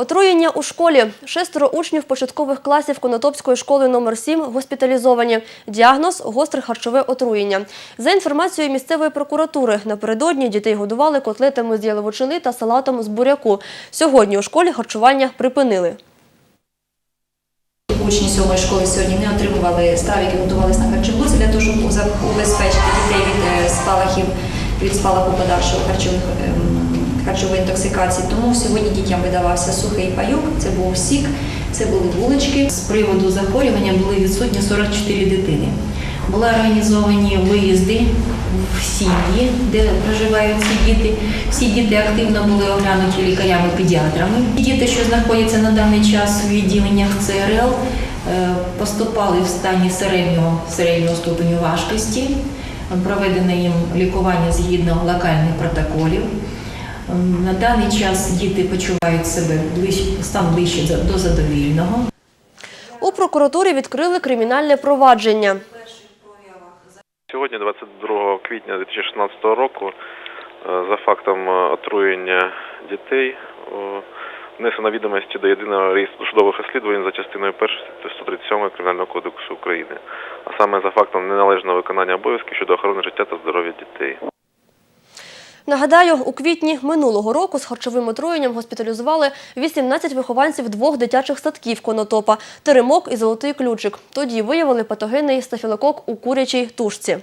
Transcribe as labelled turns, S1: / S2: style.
S1: Отруєння у школі. Шестеро учнів початкових класів Конотопської школи номер 7 госпіталізовані. Діагноз – гостре харчове отруєння. За інформацією місцевої прокуратури, напередодні дітей годували котлетами з яловичини та салатом з буряку. Сьогодні у школі харчування припинили.
S2: Учні сьомої школи сьогодні не отримували страв, які готувалися на харчоблоці для того, щоб убезпечити дітей від е, спалахів, від спалаху подальшого харчових, ем, харчової інтоксикації. Тому сьогодні дітям видавався сухий пайок, це був сік, це були булочки.
S3: З приводу захворювання були відсутні 44 дитини. Були організовані виїзди в сім'ї, де проживають ці діти. Всі діти активно були оглянуті лікарями-педіатрами. Діти, що знаходяться на даний час у відділеннях ЦРЛ, е, поступали в стані середнього, середнього ступеню важкості. Проведене їм лікування згідно локальних протоколів. Ем, На даний час діти почувають себе ближче, стан ближче до задовільного.
S1: У прокуратурі відкрили кримінальне провадження.
S4: Сьогодні, 22 квітня 2016 року, е, за фактом е, отруєння дітей е, внесено відомості до єдиного реєстру судових розслідувань за частиною 1 статті 137 Кримінального кодексу України, а саме за фактом неналежного виконання обов'язків щодо охорони життя та здоров'я дітей.
S1: Нагадаю, у квітні минулого року з харчовим отруєнням госпіталізували 18 вихованців двох дитячих садків Конотопа – Теремок і Золотий Ключик. Тоді виявили патогенний стафілокок у курячій тушці.